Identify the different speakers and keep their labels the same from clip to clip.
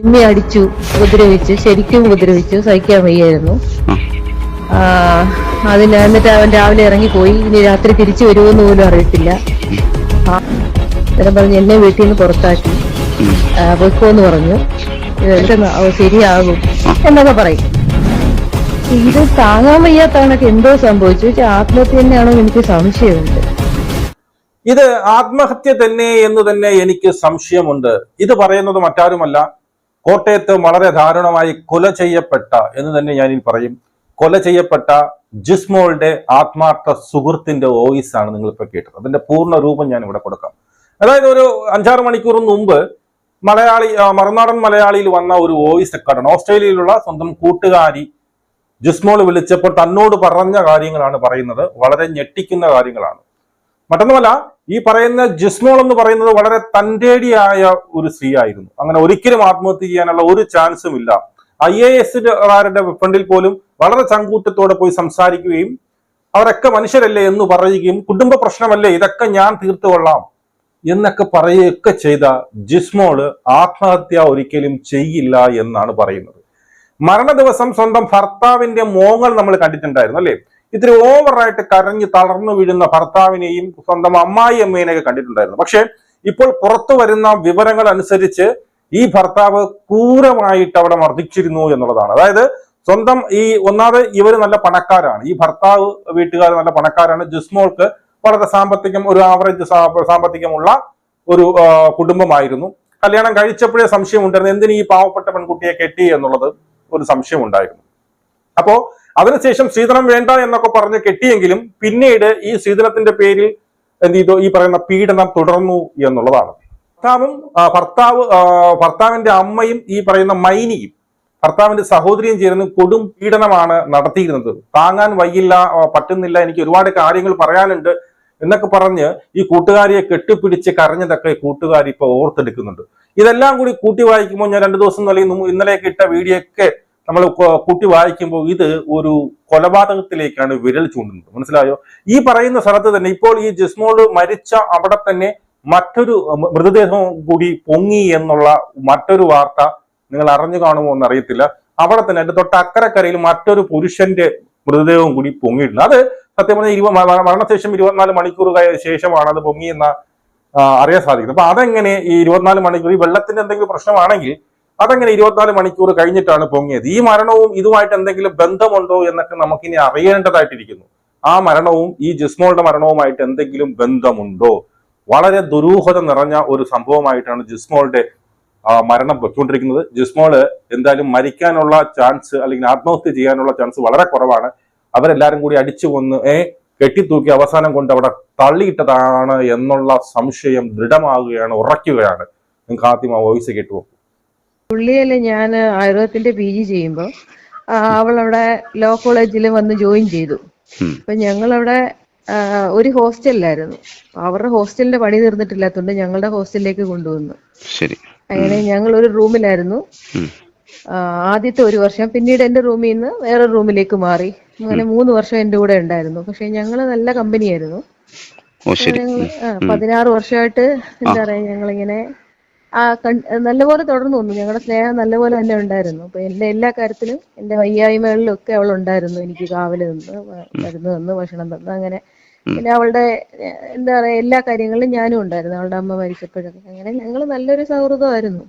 Speaker 1: ഇമ്മി അടിച്ചു ഉപദ്രവിച്ചു ശരിക്കും ഉപദ്രവിച്ചു സഹിക്കാൻ വയ്യായിരുന്നു. അതിന് എന്നിട്ട് അവൻ രാവിലെ ഇറങ്ങിപ്പോയി. ഇനി രാത്രി തിരിച്ചു വരുമെന്ന് പോലും അറിയത്തില്ല. അന്നേരം പറഞ്ഞ് എന്നെ വീട്ടിൽ നിന്ന് പുറത്താക്കി. പൊയ്ക്കോന്ന് പറഞ്ഞു. ശരിയാകും എന്നൊക്കെ പറയും. ഇത് താങ്ങാൻ വയ്യാത്ത കണക്ക് എന്തോ സംഭവിച്ചു. ആത്മഹത്യ തന്നെയാണോ എനിക്ക് സംശയമുണ്ട്.
Speaker 2: ഇത് ആത്മഹത്യ തന്നെ എന്ന് തന്നെ എനിക്ക് സംശയമുണ്ട്. ഇത് പറയുന്നത് മറ്റാരുമല്ല കോട്ടയത്ത് വളരെ ദാരുണമായി കൊല ചെയ്യപ്പെട്ട എന്ന് തന്നെ ഇനി പറയും. കൊല ചെയ്യപ്പെട്ട ജിസ്മോളുടെ ആത്മാർത്ഥ സുഹൃത്തിന്റെ വോയിസ് ആണ് നിങ്ങൾ ഇപ്പൊ കേട്ടത്. അതിന്റെ പൂർണ രൂപം ഞാൻ ഇവിടെ കൊടുക്കാം. അതായത് ഒരു അഞ്ചാറ് മണിക്കൂർ മുമ്പ് മലയാളി മറുനാടൻ മലയാളിയിൽ വന്ന ഒരു വോയിസ് റെക്കോർഡാണ്. ഓസ്ട്രേലിയയിലുള്ള സ്വന്തം കൂട്ടുകാരി ജിസ്മോൾ വിളിച്ചപ്പോൾ തന്നോട് പറഞ്ഞ കാര്യങ്ങളാണ് പറയുന്നത്. വളരെ ഞെട്ടിക്കുന്ന കാര്യങ്ങളാണ്. മറ്റൊന്നുമല്ല ഈ പറയുന്ന ജിസ്മോൾ എന്ന് പറയുന്നത് വളരെ തന്റേടിയായ ഒരു സ്ത്രീ ആയിരുന്നു. അങ്ങനെ ഒരിക്കലും ആത്മഹത്യ ചെയ്യാനുള്ള ഒരു ചാൻസും ഇല്ല. ഐ എ എസുകാരുടെ ഫണ്ടിൽ പോലും വളരെ ചങ്കൂറ്റത്തോടെ പോയി സംസാരിക്കുകയും അവരൊക്കെ മനുഷ്യരല്ലേ എന്ന് പറയുകയും കുടുംബ പ്രശ്നമല്ലേ ഇതൊക്കെ ഞാൻ തീർത്തു കൊള്ളാം എന്നൊക്കെ പറയുകയൊക്കെ ചെയ്ത ജിസ്മോൾ ആത്മഹത്യ ഒരിക്കലും ചെയ്യില്ല എന്നാണ് പറയുന്നത്. മരണ ദിവസം സ്വന്തം ഭർത്താവിന്റെ മോങ്ങൾ നമ്മൾ കണ്ടിട്ടുണ്ടായിരുന്നു അല്ലേ? ഇത്തിരി ഓവറായിട്ട് കരഞ്ഞ് തളർന്നു വീഴുന്ന ഭർത്താവിനെയും സ്വന്തം അമ്മായി അമ്മേനെയൊക്കെ കണ്ടിട്ടുണ്ടായിരുന്നു. പക്ഷെ ഇപ്പോൾ പുറത്തു വരുന്ന വിവരങ്ങൾ അനുസരിച്ച് ഈ ഭർത്താവ് ക്രൂരമായിട്ട് അവിടെ മർദ്ദിച്ചിരുന്നു എന്നുള്ളതാണ്. അതായത് സ്വന്തം ഈ ഒന്നാമത് ഇവർ നല്ല പണക്കാരാണ്. ഈ ഭർത്താവ് വീട്ടുകാർ നല്ല പണക്കാരാണ്. ജിസ്മോൾക്ക് വളരെ സാമ്പത്തികം ഒരു ആവറേജ് സാമ്പത്തികമുള്ള ഒരു കുടുംബമായിരുന്നു. കല്യാണം കഴിച്ചപ്പോഴേ സംശയം ഉണ്ടായിരുന്നു എന്തിനീ ഈ പാവപ്പെട്ട പെൺകുട്ടിയെ കെട്ടി എന്നുള്ളത് ഒരു സംശയം ഉണ്ടായിരുന്നു അപ്പോ അതിനുശേഷം സ്ത്രീധനം വേണ്ട എന്നൊക്കെ പറഞ്ഞ് കെട്ടിയെങ്കിലും പിന്നീട് ഈ സ്ത്രീധനത്തിന്റെ പേരിൽ എന്ത് ചെയ്തു? ഈ പറയുന്ന പീഡനം തുടർന്നു എന്നുള്ളതാണ്. ഭർത്താവും ഭർത്താവ് ഭർത്താവിന്റെ അമ്മയും ഈ പറയുന്ന മൈനിയും ഭർത്താവിന്റെ സഹോദരിയും ചേർന്ന് കൊടും പീഡനമാണ് നടത്തിയിരുന്നത്. താങ്ങാൻ വയ്യില്ല പറ്റുന്നില്ല എനിക്ക് ഒരുപാട് കാര്യങ്ങൾ പറയാനുണ്ട് എന്നൊക്കെ പറഞ്ഞ് ഈ കൂട്ടുകാരിയെ കെട്ടിപ്പിടിച്ച് കരഞ്ഞതൊക്കെ കൂട്ടുകാരി ഇപ്പൊ ഓർത്തെടുക്കുന്നുണ്ട്. ഇതെല്ലാം കൂടി കൂട്ടി വായിക്കുമ്പോൾ ഞാൻ രണ്ടു ദിവസം അല്ലെങ്കിൽ ഇന്നലെയൊക്കെ ഇട്ട വീഡിയോ ഒക്കെ നമ്മൾ കൂട്ടി വായിക്കുമ്പോൾ ഇത് ഒരു കൊലപാതകത്തിലേക്കാണ് വിരൽ ചൂണ്ടുന്നത്. മനസ്സിലായോ? ഈ പറയുന്ന സ്ഥലത്ത് തന്നെ ഇപ്പോൾ ഈ ജിസ്മോൾ മരിച്ച അവിടെ തന്നെ മറ്റൊരു മൃതദേഹം കൂടി പൊങ്ങി എന്നുള്ള മറ്റൊരു വാർത്ത നിങ്ങൾ അറിഞ്ഞു കാണുമോ എന്ന് അറിയത്തില്ല. അവിടെ തന്നെ അതിന്റെ തൊട്ട് അക്കരക്കരയിൽ മറ്റൊരു പുരുഷന്റെ മൃതദേഹവും കൂടി പൊങ്ങിയിട്ടുണ്ട്. അത് സത്യം പറഞ്ഞാൽ ഇരുപ മരണശേഷം ഇരുപത്തിനാല് മണിക്കൂർ ശേഷമാണ് അത് പൊങ്ങിയെന്ന അറിയാൻ സാധിക്കുന്നത്. അപ്പൊ അതെങ്ങനെ ഈ ഇരുപത്തിനാല് മണിക്കൂർ ഈ വെള്ളത്തിന്റെ എന്തെങ്കിലും പ്രശ്നമാണെങ്കിൽ അതെങ്ങനെ ഇരുപത്തിനാല് മണിക്കൂർ കഴിഞ്ഞിട്ടാണ് പൊങ്ങിയത്. ഈ മരണവും ഇതുമായിട്ട് എന്തെങ്കിലും ബന്ധമുണ്ടോ എന്നൊക്കെ നമുക്കിനി അറിയേണ്ടതായിട്ടിരിക്കുന്നു. ആ മരണവും ഈ ജിസ്മോളുടെ മരണവുമായിട്ട് എന്തെങ്കിലും ബന്ധമുണ്ടോ? വളരെ ദുരൂഹത നിറഞ്ഞ ഒരു സംഭവമായിട്ടാണ് ജിസ്മോളുടെ മരണം വെച്ചുകൊണ്ടിരിക്കുന്നത് ജിസ്മോൾ എന്തായാലും മരിക്കാനുള്ള ചാൻസ് അല്ലെങ്കിൽ ആത്മഹത്യ ചെയ്യാനുള്ള ചാൻസ് വളരെ കുറവാണ്. അവരെല്ലാരും കൂടി അടിച്ചു കൊന്ന് ഏ കെട്ടിത്തൂക്കി അവസാനം കൊണ്ട് അവിടെ തള്ളിയിട്ടതാണ് എന്നുള്ള സംശയം ദൃഢമാകുകയാണ് ഉറയ്ക്കുകയാണ്. നിങ്ങൾക്ക് ആദ്യം ആ വോയിസ് കേട്ടു
Speaker 1: പുള്ളിയല്ലേ ഞാൻ ആയുർവേദത്തിന്റെ പി ജി ചെയ്യുമ്പോ അവൾ അവിടെ ലോ കോളേജിൽ വന്ന് ജോയിൻ ചെയ്തു. അപ്പൊ ഞങ്ങളവിടെ ഒരു ഹോസ്റ്റലിലായിരുന്നു. അവരുടെ ഹോസ്റ്റലിന്റെ പണി തീർന്നിട്ടില്ലാത്തതുകൊണ്ട് ഞങ്ങളുടെ ഹോസ്റ്റലിലേക്ക് കൊണ്ടുവന്നു. അങ്ങനെ ഞങ്ങൾ ഒരു റൂമിലായിരുന്നു. ആദ്യത്തെ ഒരു വർഷം. പിന്നീട് എന്റെ റൂമിൽ നിന്ന് വേറെ റൂമിലേക്ക് മാറി. അങ്ങനെ മൂന്ന് വർഷം എന്റെ കൂടെ ഉണ്ടായിരുന്നു. പക്ഷെ ഞങ്ങൾ നല്ല കമ്പനിയായിരുന്നു. പതിനാറ് വർഷമായിട്ട് എന്താ പറയാ ഞങ്ങളിങ്ങനെ ആ നല്ലപോലെ തുടർന്നു വന്നു. ഞങ്ങളുടെ സ്നേഹം നല്ലപോലെ തന്നെ ഉണ്ടായിരുന്നു. അപ്പൊ എന്റെ എല്ലാ കാര്യത്തിലും എന്റെ വയ്യായ്മകളിലും ഒക്കെ അവൾ ഉണ്ടായിരുന്നു. എനിക്ക് കാവൽ നിന്ന് വ- മരുന്ന് തന്ന് ഭക്ഷണം തന്ന് അങ്ങനെ. പിന്നെ അവളുടെ എന്താ പറയാ എല്ലാ കാര്യങ്ങളിലും ഞാനും ഉണ്ടായിരുന്നു. അവളുടെ അമ്മ മരിച്ചപ്പോഴൊക്കെ. അങ്ങനെ ഞങ്ങൾ നല്ലൊരു സൗഹൃദമായിരുന്നു.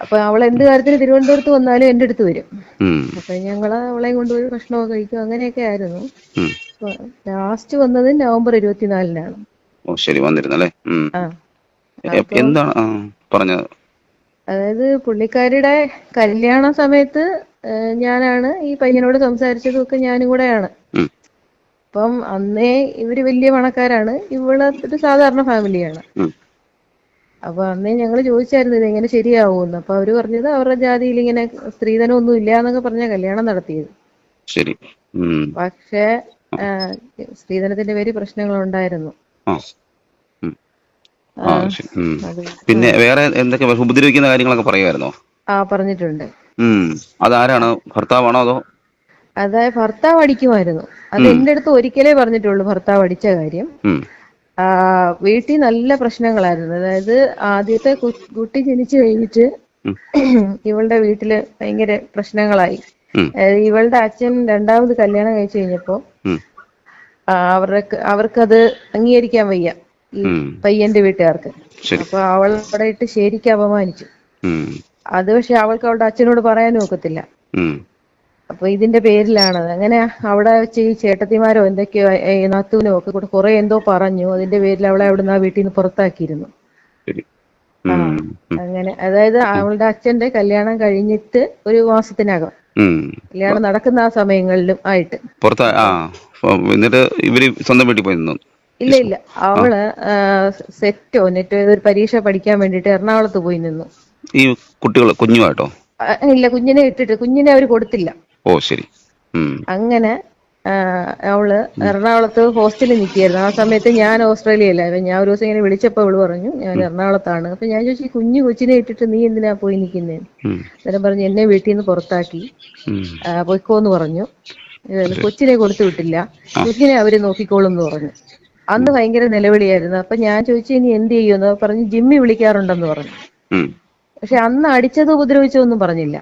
Speaker 1: അപ്പൊ അവൾ എന്ത് കാര്യത്തിന് തിരുവനന്തപുരത്ത് വന്നാലും എന്റെ അടുത്ത് വരും. അപ്പൊ ഞങ്ങൾ അവളെ കൊണ്ടുപോയി ഭക്ഷണമൊക്കെ കഴിക്കും. അങ്ങനെയൊക്കെ ആയിരുന്നു. ലാസ്റ്റ് വന്നത് നവംബർ ഇരുപത്തിനാലിനാണ്.
Speaker 3: ശരി. വന്നിരുന്നല്ലേ?
Speaker 1: ആ.
Speaker 3: എന്താണ്? പറഞ്ഞത്
Speaker 1: അതായത് പുള്ളിക്കാരിയുടെ കല്യാണ സമയത്ത് ഞാനാണ് ഈ പയ്യനോട് സംസാരിച്ചതും ഒക്കെ ഞാനും കൂടെയാണ്. അപ്പം അന്നേ ഇവർ വലിയ പണക്കാരാണ്. ഇവൾ ഒരു സാധാരണ ഫാമിലിയാണ്. അപ്പൊ അന്നേ ഞങ്ങൾ ചോദിച്ചായിരുന്നു ഇത് എങ്ങനെ ശരിയാവുമെന്ന് അപ്പൊ അവർ പറഞ്ഞത് അവരുടെ ജാതിയിൽ ഇങ്ങനെ സ്ത്രീധനം ഒന്നും ഇല്ല എന്നൊക്കെ പറഞ്ഞ കല്യാണം നടത്തിയത്.
Speaker 3: ശരി.
Speaker 1: പക്ഷേ സ്ത്രീധനത്തിന്റെ പേര് പ്രശ്നങ്ങൾ ഉണ്ടായിരുന്നു
Speaker 3: പിന്നെ വേറെ എന്തൊക്കെ ഉപദ്രവിക്കുന്ന കാര്യങ്ങളൊക്കെ പറയുമായിരുന്നോ?
Speaker 1: ആ പറഞ്ഞിട്ടുണ്ട്.
Speaker 3: അതാരാണ്? ഭർത്താവാണോ അതോ?
Speaker 1: അതായത് ഭർത്താവ് അടിക്കുമായിരുന്നു. അത് എന്റെ അടുത്ത് ഒരിക്കലേ പറഞ്ഞിട്ടുള്ളൂ ഭർത്താവ് അടിച്ച കാര്യം. വീട്ടിൽ നല്ല പ്രശ്നങ്ങളായിരുന്നു. അതായത് ആദ്യത്തെ കുട്ടി ജനിച്ചു കഴിഞ്ഞിട്ട് ഇവളുടെ വീട്ടിൽ ഭയങ്കര പ്രശ്നങ്ങളായി. ഇവളുടെ അച്ഛൻ രണ്ടാമത് കല്യാണം കഴിച്ചു കഴിഞ്ഞപ്പോ അവർക്ക് അവർക്കത് അംഗീകരിക്കാൻ വയ്യ. ഈ. പയ്യന്റെ വീട്ടുകാർക്ക്. അപ്പൊ അവൾ അവിടെ ഇട്ട് ശരിക്കും അപമാനിച്ചു. അത് പക്ഷെ അവൾക്ക് അവളുടെ അച്ഛനോട് പറയാൻ
Speaker 3: നോക്കത്തില്ല.
Speaker 1: അപ്പൊ ഇതിന്റെ പേരിലാണത്. അങ്ങനെ അവിടെ വെച്ച് ഈ ചേട്ടത്തിമാരോ എന്തൊക്കെയോ നത്തുവിനോ ഒക്കെ കൂടെ കുറെ എന്തോ പറഞ്ഞു. അതിന്റെ പേരിൽ അവളെ അവിടുന്ന് ആ വീട്ടിൽ നിന്ന് പുറത്താക്കിയിരുന്നു. അങ്ങനെ. അതായത് അവളുടെ അച്ഛന്റെ കല്യാണം കഴിഞ്ഞിട്ട് ഒരു മാസത്തിനകം. കല്യാണം നടക്കുന്ന ആ സമയങ്ങളിലും ആയിട്ട്.
Speaker 3: പുറത്ത് എന്നിട്ട് ഇവർ സ്വന്തം വീട്ടിൽ പോയി
Speaker 1: ഇല്ല ഇല്ല. അവൾ സെറ്റ് നെറ്റോ ഒരു പരീക്ഷ പഠിക്കാൻ വേണ്ടിട്ട് എറണാകുളത്ത് പോയി നിന്നു.
Speaker 3: ഈ കുട്ടികൾ കുഞ്ഞുമായിട്ടോ?
Speaker 1: ഇല്ല കുഞ്ഞിനെ ഇട്ടിട്ട് കുഞ്ഞിനെ അവർ കൊടുത്തില്ല.
Speaker 3: ഓ ശരി.
Speaker 1: അങ്ങനെ അവൾ എറണാകുളത്ത് ഹോസ്റ്റലിൽ നിൽക്കുകയായിരുന്നു. ആ സമയത്ത് ഞാൻ ഓസ്ട്രേലിയയിലായിരുന്നു ഞാൻ ഒരു ദിവസം ഇങ്ങനെ വിളിച്ചപ്പോൾ അവൾ പറഞ്ഞു ഞാൻ എറണാകുളത്താണ്. അപ്പൊ ഞാൻ ചോദിച്ചു "ഈ കുഞ്ഞു കൊച്ചിനെ ഇട്ടിട്ട് നീ എന്തിനാ പോയി നിൽക്കുന്നേ. അന്നേരം പറഞ്ഞു എന്നെ വീട്ടിൽ നിന്ന് പുറത്താക്കി. പൊയ്ക്കോന്ന് പറഞ്ഞു. കൊച്ചിനെ കൊടുത്തു വിട്ടില്ല. കുഞ്ഞിനെ അവർ നോക്കിക്കോളും എന്ന് പറഞ്ഞു. അന്ന് ഭയങ്കര നിലവിളിയായിരുന്നു. അപ്പൊ ഞാൻ ചോദിച്ചു ഇനി എന്ത് ചെയ്യുമെന്ന് അപ്പൊ പറഞ്ഞു ജിമ്മി വിളിക്കാറുണ്ടെന്ന് പറഞ്ഞു. പക്ഷെ അന്ന് അടിച്ചത് ഉപദ്രവിച്ചതൊന്നും പറഞ്ഞില്ല.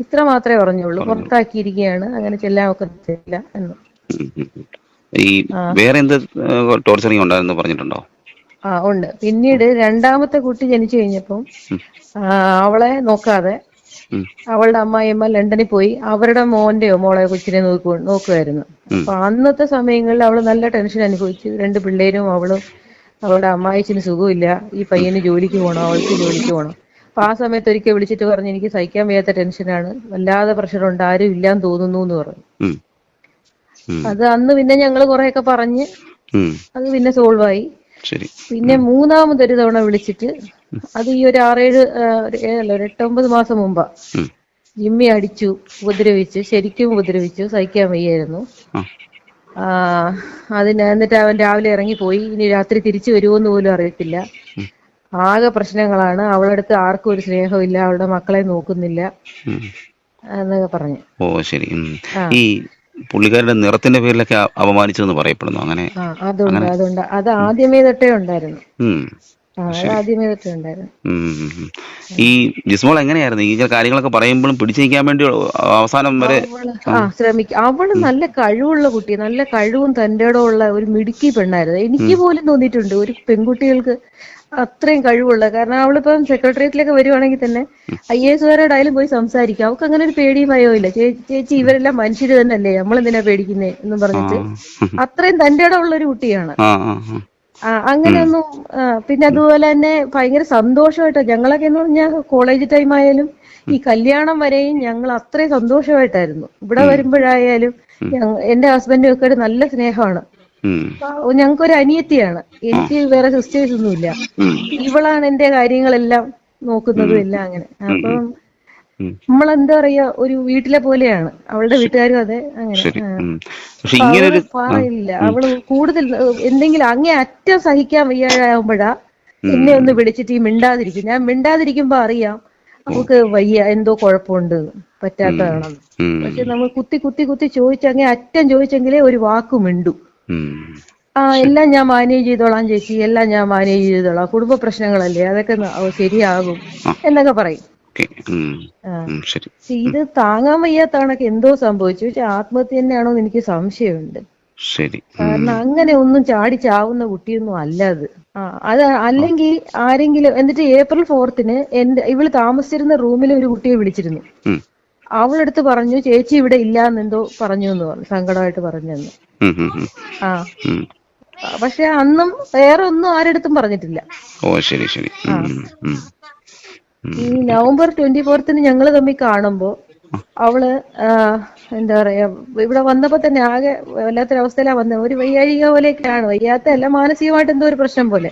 Speaker 1: ഇത്ര മാത്രമേ പറഞ്ഞുള്ളൂ. പുറത്താക്കിയിരിക്കുകയാണ്. അങ്ങനെ ചെല്ലാൻ ഒക്കത്തില്ല എന്ന്.
Speaker 3: ഈ വേറെ എന്ത് ടോർച്ചറിങ് ഉണ്ടായിരുന്നു പറഞ്ഞിട്ടുണ്ടോ?
Speaker 1: ആ ഉണ്ട്. പിന്നീട് രണ്ടാമത്തെ കുട്ടി ജനിച്ചു കഴിഞ്ഞപ്പം അവളെ നോക്കാതെ. അവളുടെ അമ്മായിയമ്മ ലണ്ടനിൽ പോയി അവരുടെ മോന്റെയോ മോളെ കൊച്ചിനെ നോക്കു നോക്കുമായിരുന്നു അപ്പൊ അന്നത്തെ സമയങ്ങളിൽ അവൾ നല്ല ടെൻഷൻ അനുഭവിച്ചു. രണ്ട് പിള്ളേരും അവൾ അവളുടെ അമ്മായിച്ചിന് സുഖമില്ല. ഈ പയ്യന് ജോലിക്ക് പോകണം അവൾക്ക് ജോലിക്ക് പോകണം അപ്പൊ ആ സമയത്ത് ഒരിക്കൽ വിളിച്ചിട്ട് പറഞ്ഞു എനിക്ക് സഹിക്കാൻ വയ്യാത്ത ടെൻഷനാണ്. വല്ലാതെ പ്രഷറുണ്ട് ആരും ഇല്ലാന്ന് തോന്നുന്നു എന്ന് പറഞ്ഞു. അത് അന്ന് പിന്നെ ഞങ്ങൾ കുറെയൊക്കെ പറഞ്ഞ് അത് പിന്നെ സോൾവ് ആയി പിന്നെ മൂന്നാമതൊരു തവണ വിളിച്ചിട്ട് അത് ഈ ഒരു ആറേഴ് ഏഴല്ല ഒരു എട്ടൊമ്പത് മാസം മുമ്പാ. ജിമ്മി അടിച്ചു ഉപദ്രവിച്ചു ശരിക്കും ഉപദ്രവിച്ചു സഹിക്കാൻ വയ്യായിരുന്നു. അതിന് എന്നിട്ട് അവൻ രാവിലെ ഇറങ്ങിപ്പോയി ഇനി രാത്രി തിരിച്ചു വരുമോന്ന് പോലും അറിയത്തില്ല. ആകെ പ്രശ്നങ്ങളാണ്. അവളുടെ അടുത്ത് ആർക്കും ഒരു സ്നേഹമില്ല അവളുടെ മക്കളെ നോക്കുന്നില്ല. എന്നൊക്കെ പറഞ്ഞു.
Speaker 3: ഓ ശരി. ഈ പുള്ളിക്കാരുടെ നിറത്തിന്റെ പേരിലൊക്കെ അപമാനിച്ചു പറയപ്പെടുന്നു അങ്ങനെ.
Speaker 1: അതുണ്ട് അതുണ്ട്. അത് ആദ്യമേ തൊട്ടേ ഉണ്ടായിരുന്നു.
Speaker 3: ഈ ജിസ്മോൾ എങ്ങനെയായിരുന്നു? ഈ കാര്യങ്ങളൊക്കെ പറയുമ്പോഴും പിടിച്ചു നിൽക്കാൻ വേണ്ടി അവസാനം വരെ
Speaker 1: ശ്രമിക്കും. അവൾ നല്ല കഴിവുള്ള കുട്ടി നല്ല കഴിവും തന്റെ ഉള്ള ഒരു മിടുക്കി പെണ്ണായിരുന്നു. എനിക്ക് പോലും തോന്നിയിട്ടുണ്ട് ഒരു പെൺകുട്ടികൾക്ക് അത്രയും കഴിവുള്ള. കാരണം അവളിപ്പം സെക്രട്ടേറിയറ്റിലൊക്കെ വരുവാണെങ്കിൽ തന്നെ ഐ എസ് കാരോടായാലും പോയി സംസാരിക്കും. അവൾക്ക് അങ്ങനെ ഒരു പേടിയും ഭയവും ഇല്ല. ചേച്ചി ഇവരെല്ലാം മനുഷ്യര് തന്നെയല്ലേ? നമ്മൾ എന്തിനാ പേടിക്കുന്നേ? എന്ന് പറഞ്ഞിട്ട്. അത്രയും തന്റെ ഉള്ള ഒരു കുട്ടിയാണ്. അങ്ങനെയൊന്നും പിന്നെ അതുപോലെ തന്നെ ഭയങ്കര സന്തോഷമായിട്ട് ഞങ്ങളൊക്കെ എന്ന് പറഞ്ഞാൽ കോളേജ് ടൈം ആയാലും ഈ കല്യാണം വരെയും ഞങ്ങൾ അത്രയും സന്തോഷമായിട്ടായിരുന്നു. ഇവിടെ വരുമ്പോഴായാലും എന്റെ ഹസ്ബൻഡും ഒക്കെ ഒരു നല്ല സ്നേഹമാണ്. ഞങ്ങൾക്ക് ഒരു അനിയത്തിയാണ്. എനിക്ക് വേറെ സിസ്റ്റേഴ്സ് ഒന്നുമില്ല. ഇവളാണ് എന്റെ കാര്യങ്ങളെല്ലാം നോക്കുന്നതും എല്ലാം അങ്ങനെ. അപ്പം
Speaker 3: ഉം.
Speaker 1: നമ്മളെന്താ പറയാ ഒരു വീട്ടിലെ പോലെയാണ്. അവളുടെ വീട്ടുകാരും അതെ അങ്ങനെ. പറയില്ല അവൾ കൂടുതൽ എന്തെങ്കിലും അങ്ങേ അറ്റം സഹിക്കാൻ വയ്യാതാകുമ്പോഴാ എന്നെ ഒന്ന് വിളിച്ചിട്ട് ഈ മിണ്ടാതിരിക്കും. ഞാൻ മിണ്ടാതിരിക്കുമ്പോ അറിയാം നമുക്ക് വയ്യ എന്തോ കുഴപ്പമുണ്ട് പറ്റാത്തതാണെന്ന്. പക്ഷെ നമ്മൾ കുത്തി കുത്തി കുത്തി ചോദിച്ചങ്ങനെ അറ്റം ചോദിച്ചെങ്കിലേ ഒരു വാക്ക് മിണ്ടു. ആ എല്ലാം ഞാൻ മാനേജ് ചെയ്തോളാം ചേച്ചി. എല്ലാം ഞാൻ മാനേജ് ചെയ്തോളാം. കുടുംബ പ്രശ്നങ്ങളല്ലേ അതൊക്കെ ശരിയാകും എന്നൊക്കെ പറയും. പക്ഷെ ഇത് താങ്ങാൻ വയ്യാത്തവണൊക്കെ എന്തോ സംഭവിച്ചു. പക്ഷെ ആത്മഹത്യ തന്നെയാണോ എന്ന് എനിക്ക് സംശയമുണ്ട്.
Speaker 3: ശരി.
Speaker 1: കാരണം അങ്ങനെ ഒന്നും ചാടി ചാവുന്ന കുട്ടിയൊന്നും അല്ല അത് ആ അത് അല്ലെങ്കിൽ ആരെങ്കിലും എന്നിട്ട് ഏപ്രിൽ ഫോർത്തിന് എന്റെ ഇവൾ താമസിച്ചിരുന്ന റൂമിൽ ഒരു കുട്ടിയെ വിളിച്ചിരുന്നു. അവളെടുത്ത് പറഞ്ഞു ചേച്ചി ഇവിടെ ഇല്ല എന്തോ പറഞ്ഞു എന്ന് പറഞ്ഞു സങ്കടമായിട്ട് പറഞ്ഞെന്ന്. ആ. പക്ഷെ അന്നും വേറെ ഒന്നും ആരെടുത്തും പറഞ്ഞിട്ടില്ല.
Speaker 3: ഓ ശരി ശരി.
Speaker 1: ഈ നവംബർ ട്വന്റി ഫോർത്തിന് ഞങ്ങൾ തമ്മിൽ കാണുമ്പോ അവൾ എന്താ പറയാ ഇവിടെ വന്നപ്പോ തന്നെ ആകെ വല്ലാത്തൊരവസ്ഥയിലാ വന്നത് ഒരു വയ്യാഴിക പോലെയൊക്കെയാണ്. വയ്യാത്ത അല്ല മാനസികമായിട്ട് എന്തോ ഒരു പ്രശ്നം പോലെ.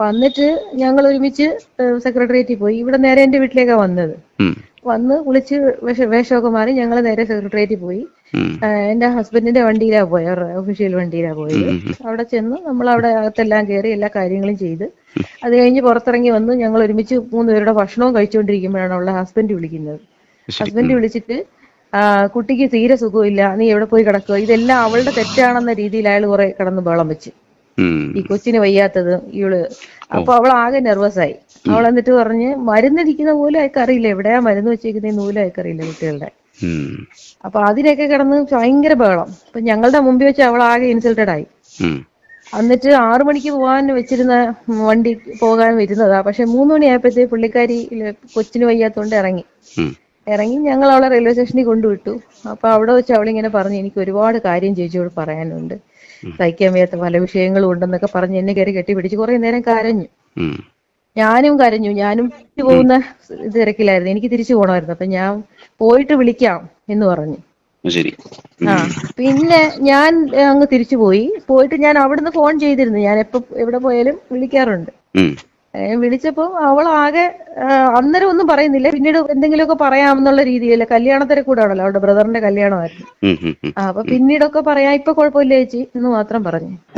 Speaker 1: വന്നിട്ട് ഞങ്ങൾ ഒരുമിച്ച് സെക്രട്ടേറിയറ്റിൽ പോയി. ഇവിടെ നേരെ എന്റെ വീട്ടിലേക്കാ വന്നത്. വന്ന് കുളിച്ച് വേഷ- വേഷമൊക്കെ മാറി ഞങ്ങൾ നേരെ സെക്രട്ടേറിയറ്റിൽ പോയി. എന്റെ ഹസ്ബൻഡിന്റെ വണ്ടിയിലാ പോയത് അവരുടെ ഒഫീഷ്യൽ വണ്ടിയിലാ പോയത്. അവിടെ ചെന്ന് നമ്മൾ അവിടെ അകത്തെല്ലാം കയറി എല്ലാ കാര്യങ്ങളും ചെയ്ത് അത് കഴിഞ്ഞ് പുറത്തിറങ്ങി വന്ന് ഞങ്ങൾ ഒരുമിച്ച് മൂന്ന് പേരുടെ ഭക്ഷണവും കഴിച്ചുകൊണ്ടിരിക്കുമ്പോഴാണ് അവളെ ഹസ്ബൻഡ് വിളിക്കുന്നത്. ഹസ്ബൻഡ് വിളിച്ചിട്ട് കുട്ടിക്ക് തീരെ സുഖമില്ല നീ എവിടെ പോയി കിടക്കുക? ഇതെല്ലാം അവളുടെ തെറ്റാണെന്ന രീതിയിൽ അയാൾ കുറെ കിടന്ന് ബഹളം വെച്ച്. ഈ കൊച്ചിന് വയ്യാത്തത് ഇവൾ. അപ്പൊ അവൾ ആകെ നെർവസ് ആയി അവൾ എന്നിട്ട് പറഞ്ഞ് മരുന്നടിക്കുന്ന പോലും അയക്ക് അറിയില്ല എവിടെയാ മരുന്ന് വെച്ചേക്കുന്ന നൂലും അയക്കറിയില്ല കുട്ടികളുടെ. അപ്പൊ അതിനൊക്കെ കിടന്ന് ഭയങ്കര ബഹളം. അപ്പൊ ഞങ്ങളുടെ മുമ്പിൽ വെച്ച് അവൾ ആകെ ഇൻസൾട്ടഡ് ആയി എന്നിട്ട് ആറു മണിക്ക് പോകാൻ വെച്ചിരുന്ന വണ്ടി പോകാൻ വരുന്നതാ. പക്ഷെ മൂന്ന് മണിയായപ്പോഴത്തേ പുള്ളിക്കാരി കൊച്ചിന് വയ്യാത്തോണ്ട് ഇറങ്ങി. ഇറങ്ങി ഞങ്ങൾ അവളെ റെയിൽവേ സ്റ്റേഷനിൽ കൊണ്ടുവിട്ടു. അപ്പൊ അവിടെ വെച്ച് അവളിങ്ങനെ പറഞ്ഞു എനിക്ക് ഒരുപാട് കാര്യം ചേച്ചിയോട് പറയാനുണ്ട്. സഹിക്കാൻ വയ്യാത്ത പല വിഷയങ്ങളും ഉണ്ടെന്നൊക്കെ പറഞ്ഞ് എന്നെ കയറി കെട്ടിപ്പിടിച്ച് കുറെ നേരം കരഞ്ഞു. ഞാനും കരഞ്ഞു. ഞാനും പോകുന്ന തിരക്കിലായിരുന്നു. എനിക്ക് തിരിച്ചു പോകണമായിരുന്നു അപ്പൊ ഞാൻ പോയിട്ട് വിളിക്കാം എന്ന് പറഞ്ഞു.
Speaker 3: ശരി.
Speaker 1: ആ പിന്നെ ഞാൻ അങ്ങ് തിരിച്ചു പോയി. പോയിട്ട് ഞാൻ അവിടുന്ന് ഫോൺ ചെയ്തിരുന്നു. ഞാൻ എപ്പോ എവിടെ പോയാലും വിളിക്കാറുണ്ട്.
Speaker 3: ഉം.
Speaker 1: ഏ, വിളിച്ചപ്പോ അവൾ ആകെ അന്നേരം ഒന്നും പറയുന്നില്ല. പിന്നീട് എന്തെങ്കിലുമൊക്കെ പറയാമെന്നുള്ള രീതിയിൽ കല്യാണത്തിരെ കൂടാണല്ലോ അവളുടെ ബ്രദറിന്റെ കല്യാണമായിരുന്നു. അപ്പൊ പിന്നീടൊക്കെ പറയാം. ഇപ്പൊ കുഴപ്പമില്ല ചേച്ചി എന്ന് മാത്രം പറഞ്ഞു.